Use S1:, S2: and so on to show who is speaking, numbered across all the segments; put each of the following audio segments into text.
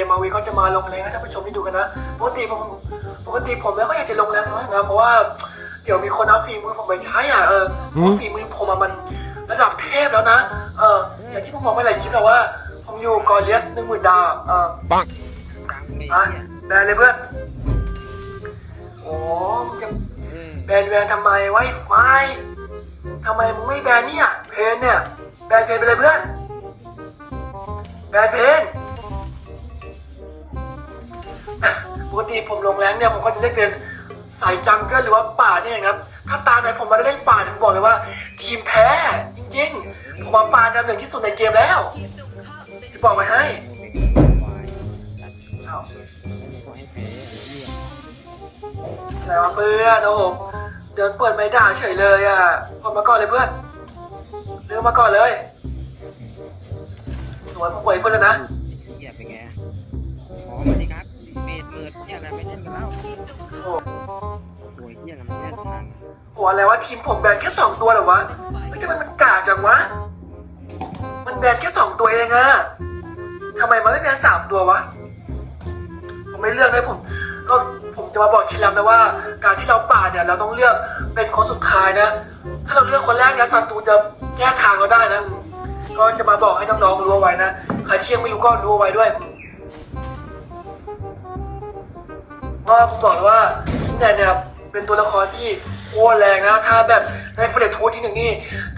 S1: ดับหนึ่งของเกมมาวีก็จะมาลงแรงให้ท่านผู้ชมได้ดูกันนะ ปกติผมปกติผมไม่ค่อยอยากจะลงแรงสักเท่าไหร่นะ เพราะว่าเดี๋ยวมีคนเอาฝีมือผมไปใช้อะเออเพราะฝีมือผมอะมันระดับเทพแล้วนะ เออ อย่างที่ผมบอกไปหลายคลิปแล้วว่า ผมอยู่กอร์เลียสหนึ่งหมื่นดาวเออ
S2: ปัง
S1: อะแบนเลยเพื่อน โอ้มึงจะแบนแบนทำไมไวไฟทำไมมึงไม่แบนเนี่ย เพนเนี่ย แบนเพนไปเลยเพื่อน แบนเพน ปกติผมลงแรงเนี่ยผมก็จะเล่นเป็นสายจังเกิลหรือว่าป่าเนี่ยนะครับ ถ้าตาไหนผมมาได้เล่นป่าผมบอกเลยว่า ทีมแพ้จริงๆ ผมมาป่านดับหนึ่งที่สุดในเกมแล้วจะบอกไว้ให้เอ้าอะไรวะเพื่อนโอ้โหเดินเปิดไม่ด่าเฉยเลยอะพอมาก่อนเลยเพื่อนเร็วมาก่อนเลย สวยผมปล่อยเพื่อนแล้วนะ โอ้
S2: ยเหี้ยมันแน่นทาง
S1: โหอะไรวะทีมผมแบนแค่สองตัวเหรอวะเฮ้ยทำไมมันกากจังวะ มันแบนแค่สองตัวเองอะทำไมมันไม่แบนสามตัววะ ผมไม่เลือกนะผม ก็ผมจะมาบอกคิดลับนะว่า การที่เราป่าเนี่ย เราต้องเลือกเป็นคนสุดท้ายนะ ถ้าเราเลือกคนแรกเนี่ยศัตรูจะแก้ทางเราได้นะ ก็จะมาบอกให้น้องๆรู้เอาไว้นะใครเที่ยงไม่รู้ก็รู้เอาไว้ด้วยว่าผมบอกเลยว่าชินแดนเนี่ย เป็นตัวละครที่โคตรแรงนะ ถ้าแบบในเฟรดทูที่หนึ่งนี่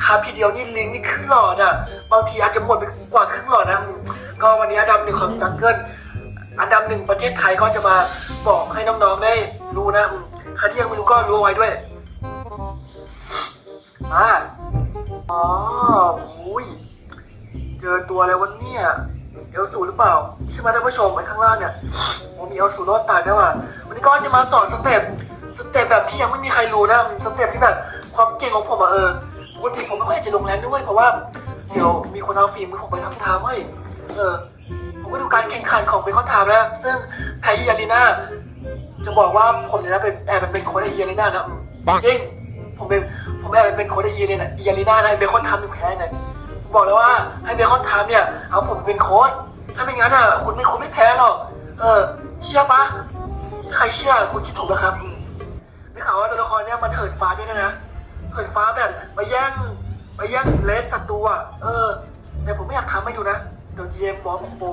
S1: ทับทีเดียวนี่ลิงนี่ครึ่งหลอดอะ บางทีอาจจะหมดไปกว่าครึ่งหลอดนะ ก็วันนี้อันดับหนึ่งของจังเกิลอันดับหนึ่งประเทศไทยก็จะมาบอกให้น้องๆได้รู้นะใครที่ยังไม่รู้ก็รู้ไว้ด้วยอ่าอ๋ออุ้ยเจอตัวอะไรวะเนี่ยเอลสูหรือเปล่าใช่ไหมท่านผู้ชมไอ้ข้างล่างเนี่ยโอ้มีเอลสูรอดตายด้วยว่ะวันนี้ก็จะมาสอนสเต็ป สเต็ปแบบที่ยังไม่มีใครรู้นะสเต็ปที่แบบความเก่งของผมอะเออปกติผมไม่ค่อยอยากจะลงแรงด้วยเพราะว่าเดี๋ยวมีคนเอาฝีมือผมไปทำทามเฮ้ยเออผมก็ดูการแข่งขันของเบคอนทามแล้วซึ่งแพ้ยีอารีนาจะบอกว่าผมเนี่ยนะเป็นแอบเป็นโค้ชในยีอารีนานะจริงผมเป็นผมแอบเป็นโค้ชในยีอารีนาเยีอารีนานะเบคอนทามถึงแพ้ไงบอกเลยว่าให้เบคอนไทม์เนี่ยเอาผมเป็นโค้ชถ้าไม่งั้นอะคุณไม่คุณไม่แพ้หรอกเออเชื่อปะถ้าใครเชื่อคุณคิดถูกแล้วครับ ได้ข่าวว่าตัวละครเนี่ยมันเหินฟ้าด้วยนะนะเหินฟ้าแบบไปแย่งไปแย่งเลสศัตรูอะเออ แต่ผมไม่อยากทำให้ดูนะ เดี๋ยวจีเอ็มบอกผมโปร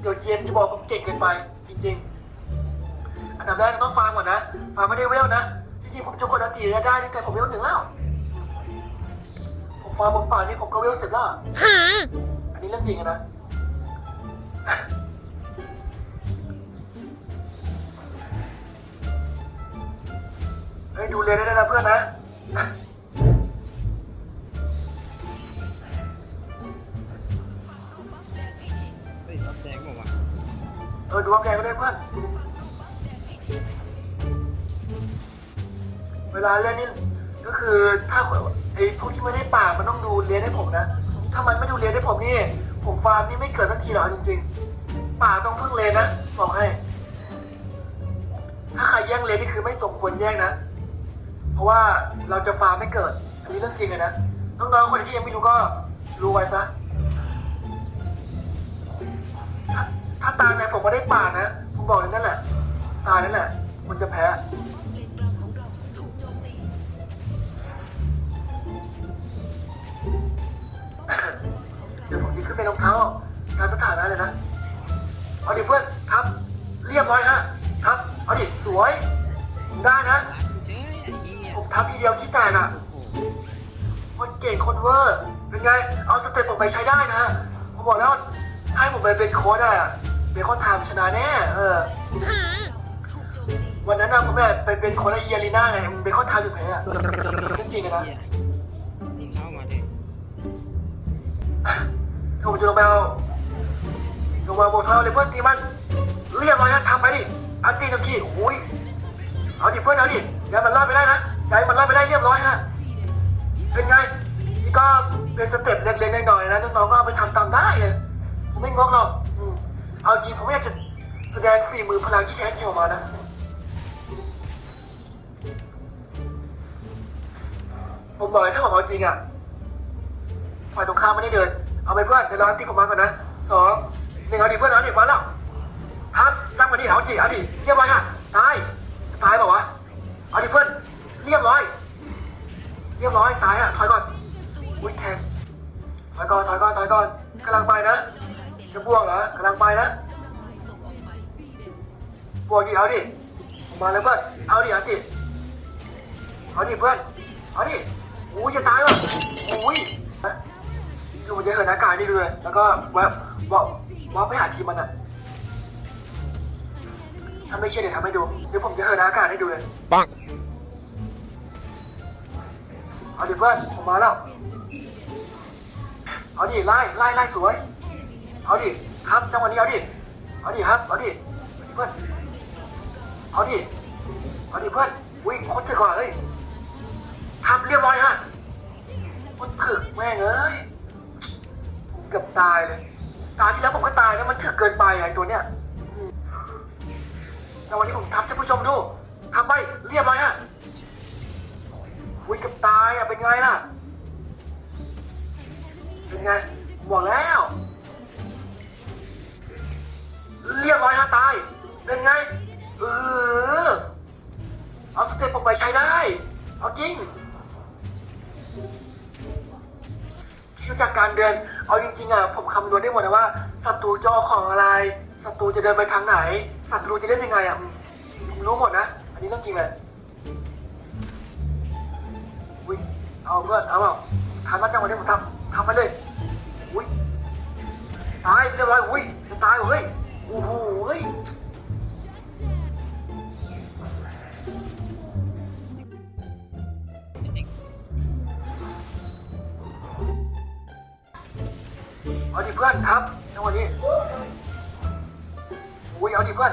S1: เดี๋ยวจีเอ็มจะบอกผมเก่งเกินไป จริง ๆ อันดับแรกต้องฟาร์มก่อนนะฟาร์มไม่ได้เวลนะจริงๆผมจุกคนอันตีได้ตั้งแต่ผมเวลหนึ่งแล้วผมฟาร์มบนป่านี่ผมก็เวลสิบแล้วอะอันนี้เรื่องจริงอะนะ เฮ้ยดูเรียนได้นะเพื่อนนะ
S2: เฮ้ยรับแดงบอกว่า
S1: เออดูว่าแกก็ได้เพื่อน เวลาเล่นนี่ก็คือถ้าไอ้พวกที่ไม่ได้ป่ามันต้องดูเรียนให้ผมนะ ถ้ามันไม่ดูเรียนให้ผมนี่ ผมฟาร์มนี่ไม่เกิดสักทีหรอกจริง ๆ ป่าต้องพึ่งเลนนะบอกให้ ถ้าใครแย่งเลนนี่คือไม่สมควรแย่งนะ เพราะว่าเราจะฟาร์มไม่เกิด อันนี้เรื่องจริงเลยนะ น้องๆคนที่ยังไม่รู้ก็รู้ไว้ซะ ถ้าถ้าตายในผมม่ได้ป่านะ ผมบอกเลยนั่นแหละ ตายนั่นแหละคุณจะแพ้เดี๋ยวผมจะขึ้นไปรองเท้าการสถานะเลยนะ เอาดิเพื่อนครับ เรียบร้อยฮะ ครับ เอาดิ สวย ได้นะ ทับทีเดียวขี้แตกอะ
S2: โอ้โห
S1: คนเก่งคนเวอร์เป็นไง เอาสเต็ปผมไปใช้ได้นะผมบอกแล้วถ้าให้ผมไปเป็นโค้ชอะเบคอนไทม์ชนะแน่เออ วันนั้นนะผมแบบไปเป็นโค้ชไอเอียรีน่าไงเบคอนไทม์ถึงแพ้อะเรื่องจริงอะนะ
S2: เหี้ยนี่เข้ามาดิ
S1: ผมจะลงไปเอาลงมาโบเท้าเลยเพื่อนตีมันเรียบร้อยฮะทำไปดิอันตีหนึ่งทีอุ้ยเอาดิเพื่อนเอาดิอย่าให้มันรอดไปได้นะอย่า ให้มันรอดไปได้เรียบร้อยฮะเป็นไง นี่ก็เป็นสเต็ปเล็กๆน้อยๆนะน้องๆก็เอาไปทำตามได้เลยผมไม่งกหรอกเอาจริงผมอยากจะแสดงฝีมือพลังที่แท้จริงออกมานะผมบอกเลยถ้าผมเอาจริงอะฝ่ายตรงข้ามไม่ได้เดิน เอาไปเพื่อนเดี๋ยวรอตีผมมาก่อนนะสองหนึ่งเอาดิเพื่อนเอาดิมาแล้วครับจ้างมาดิเอาดิเอาดิเรียบร้อยฮะตายจะตายเปล่าวะเอาดิเพื่อน รียบร้อยตายฮะถอยก่อนอุ้ยแทงถอยก่อนถอยก่อนถอยก่อนกำลังไปนะจะบวกเหรอกำลังไปนะบวกดิเอาดิมาเลยเพื่อนเอาดิเอาดิเอาดิเพื่อนเอาดิอุ้ยจะตายว่ะอุ้ยดี๋ยวผมจะเหินอากาศนี่ดูเลยแล้วก็แวบวอบวอบไปหาทีมมันอะถ้าไม่เชื่อเดี๋ยวทำให้ดูเดี๋ยวผมจะเหินอากาศให้ดูเลย
S2: ปัง
S1: เอาดิเพื่อนผมมาแล้ว เอาดิไล่ไล่ไล่สวย เอาดิครับจังหวะนี้เอาดิ เอาดิครับ เอาดิเอาดิเพื่อน เอาดิ เอาดิเพื่อน อุ้ยโคตรถึกกว่าเฮ้ยครับเรียบร้อยฮะโคตรถึกแม่งเอ้ยผมเกือบตายเลย ตาที่แล้วผมก็ตายนะมันถึกเกินไปไอ้ตัวเนี้ยจังหวะนี้ผมทำท่านผู้ชมดูทำไปเรียบร้อยฮะ เป็นไงล่ะ เป็นไงบอกแล้ว เรียบร้อยฮะตาย เป็นไง เออ เอาสเต็ปผมไปใช้ได้ เอาจริง ที่รู้จักการเดิน เอาจริงๆอะผมคำนวณได้หมดนะว่าศัตรูจะเอาของอะไร ศัตรูจะเดินไปทางไหน ศัตรูจะเล่นยังไงอะ ผมรู้หมดนะ อันนี้เรื่องจริงเลย เอาเพื่อนเอาเปล่าทำมาจังหวะนี้ผมทำทำไปเลยอุ้ยตายเรียบร้อยอุ้ยจะตายเหรอเฮ้ยโอ้โหเฮ้ยเอาดิเพื่อนครับจังหวะนี้อุ้ยเอาดิเพื่อน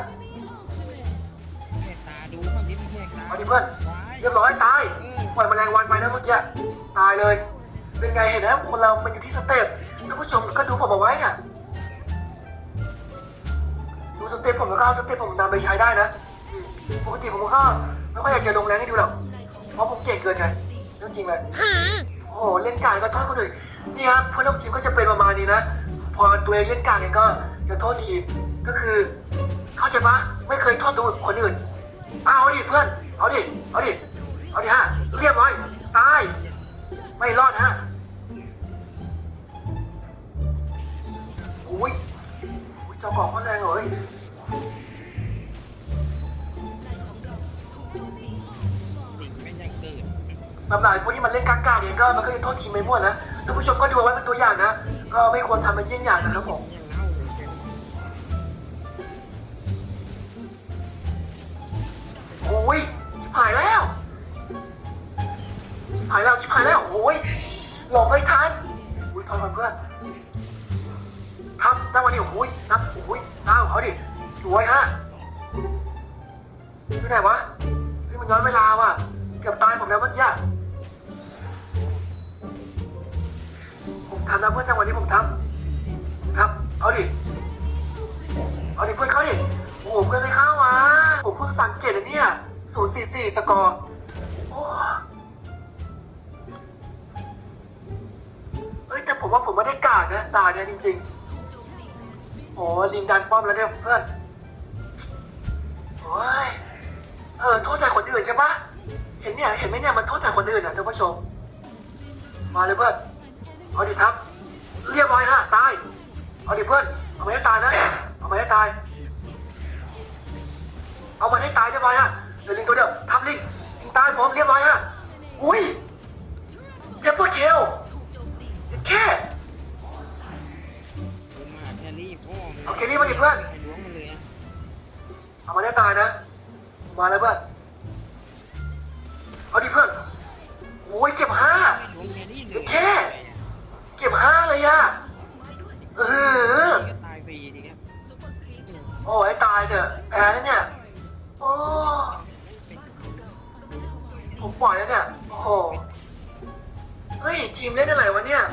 S2: แหกตาดูบ้างดิแหกตา
S1: เอาดิเพื่อน
S2: ว้าย
S1: เรียบร้อยตาย ปล่อยแมลงวันไปนะเมื่อกี้ตายเลย เป็นไงเห็นไหมคนเรา มันอยู่ที่สเต็ปท่านผู้ชมก็ดูผมเอาไว้น่ะดูสเต็ปผมแล้วก็เอาสเต็ปผมนำไปใช้ได้นะปกติผมก็ไม่ค่อยอยากจะลงแรงให้ดูหรอกเพราะผมเก่งเกินไงเรื่องจริงเลยโอ้โหเล่นการก็โทษคนอื่นนี่ครับเพื่อนร่วมทีมก็จะเป็นประมาณนี้นะพอตัวเองเล่นการเองก็จะโทษทีมก็คือ เข้าใจปะไม่เคยโทษตัวคนอื่นเอาดิเพื่อนเอาดิเอาดิ เอาดิฮะเรียบร้อย ตาย ไม่รอดฮะอุ้ยอุ้ยเจ้าก่อข้อแรงเลย
S2: สิ่งไม่ยังเกิด
S1: สำหรับพวกที่มันเล่นกากาเนี่ยก็มันก็จะโทษทีมไม่มั่วนะท่านผู้ชมก็ดูไว้เป็นตัวอย่างนะ ก็ไม่ควรทำเป็นเยี่ยงอย่างนะครับผม โอ้ยหลบไม่ทันอุ้ยทอยมันเพื่อนครับตั้งวันนี้โอ้ยนับโอ้ยน้าของเอาดิสวยฮะอยู่ไหนวะนี่มันย้อนเวลาว่ะเกือบตายผมแล้วเมื่อกี้ผมทำนะเพื่อนจังหวะนี้ผมทำผมทำเอาดิเอาดิเพื่อนเข้าดิโอ้โหเพื่อนไม่เข้าวะผมเพิ่งสังเกตนะเนี่ยศูนย์สี่สี่สกอร์ ตาเนี่ยจริงๆโอ้ลิงดันป้อมแล้วเนี่ยเพื่อนโอ้ยเออโทษใจคนอื่นใช่ปะเห็นเนี่ย เห็นไหมเนี่ยมันโทษใจคนอื่นอะท่านผู้ชม มาเลยเพื่อน เอาดิครับ เรียบร้อยฮะตาย เอาดิเพื่อน เอามาให้ตายนะ เอามาให้ตาย เอามันให้ตายเรียบร้อยฮะ เดี๋ยวลิงตัวเดียวทับลิง ลิงตายพร้อมเรียบร้อยฮะ อุ้ยเจ็บปวดเคลแเอาเคลลี่มาดิเพื่อน
S2: เอะ
S1: เอามันให้ตายนะ มาเลยเพื่อน เอาดิเพื่อน โอ้ยเก็บห้า
S2: แค่เล
S1: เดี๋
S2: ย
S1: ยวแค่เก็บห้าเลยอะเออโอ้ยตายเถอะแพ้แล้วเนี่ย โอ้ผมปล่อยแล้วเนี่ย โอ้โห เฮ้ยทีมเล่นอะไรวะเนี่ย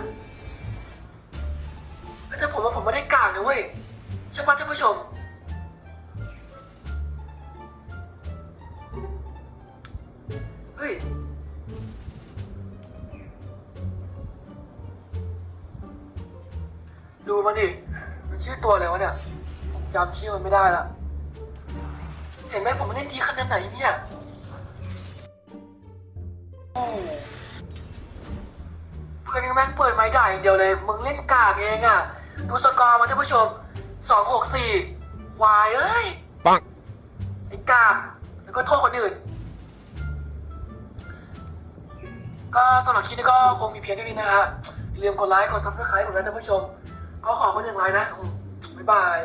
S1: เฮ้ยแต่ผมว่าผมไม่ได้กลางนะเว้ย ใช่ปะท่านผู้ชม เฮ้ย ดูมันดิ มันชื่อตัวอะไรวะเนี่ย ผมจำชื่อมันไม่ได้ละ เห็นไหมผมเล่นดีขนาดไหนเนี่ยเพื่อนยังแม่งเปิดไม้ด่าอย่างเดียวเลย มึงเล่นกากเองอะ ดูสกอร์มาท่านผู้ชม สองหกสี่ควายเอ้ย
S2: ปัง
S1: ไอ้กากแล้วก็โทษคนอื่น ก็สำหรับคลิปนี้ก็คงมีเพียงเท่านี้นะฮะอย่าลืมกดไลค์ กด subscribe ผมนะท่านผู้ชม ก็ขอคนหนึ่งไลค์นะอืมบ๊ายบาย